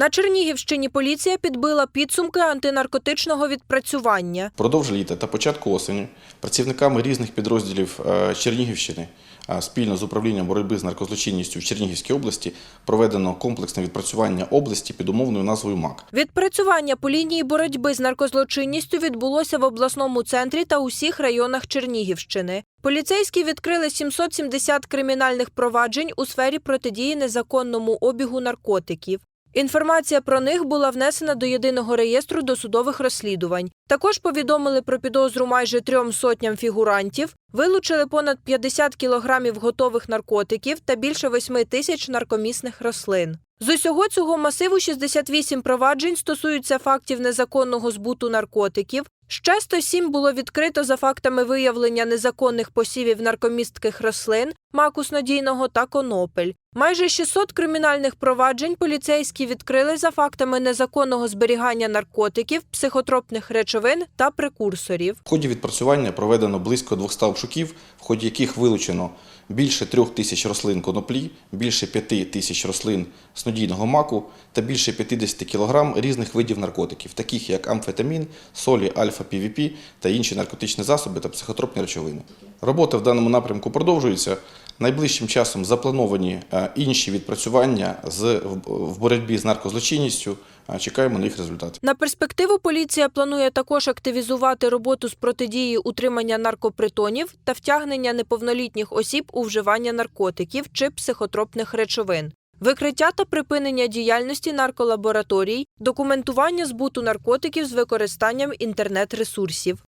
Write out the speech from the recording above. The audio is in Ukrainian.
На Чернігівщині поліція підбила підсумки антинаркотичного відпрацювання. Впродовж літа та початку осені працівниками різних підрозділів е, Чернігівщини спільно з управлінням боротьби з наркозлочинністю в Чернігівській області проведено комплексне відпрацювання області під умовною назвою МАК. Відпрацювання по лінії боротьби з наркозлочинністю відбулося в обласному центрі та усіх районах Чернігівщини. Поліцейські відкрили 770 кримінальних проваджень у сфері протидії незаконному обігу наркотиків. Інформація про них була внесена до єдиного реєстру досудових розслідувань. Також повідомили про підозру майже трьом сотням фігурантів, вилучили понад 50 кілограмів готових наркотиків та більше 8 тисяч наркомісних рослин. З усього цього масиву 68 проваджень стосуються фактів незаконного збуту наркотиків. Ще 107 було відкрито за фактами виявлення незаконних посівів наркомістких рослин, маку снодійного та конопель. Майже 600 кримінальних проваджень поліцейські відкрили за фактами незаконного зберігання наркотиків, психотропних речовин та прекурсорів. В ході відпрацювання проведено близько 200 обшуків, в ході яких вилучено більше трьох тисяч рослин коноплі, більше п'яти тисяч рослин снодійного маку та більше 50 кілограм різних видів наркотиків, таких як амфетамін, солі, альфа-півіпі та інші наркотичні засоби та психотропні речовини. Робота в даному напрямку продовжується. Найближчим часом заплановані е, інші відпрацювання з, в- боротьбі з наркозлочинністю. Е, Чекаємо на їх результати. На перспективу поліція планує також активізувати роботу з протидії утримання наркопритонів та втягнення неповнолітніх осіб у вживання наркотиків чи психотропних речовин. Викриття та припинення діяльності нарколабораторій, документування збуту наркотиків з використанням інтернет-ресурсів.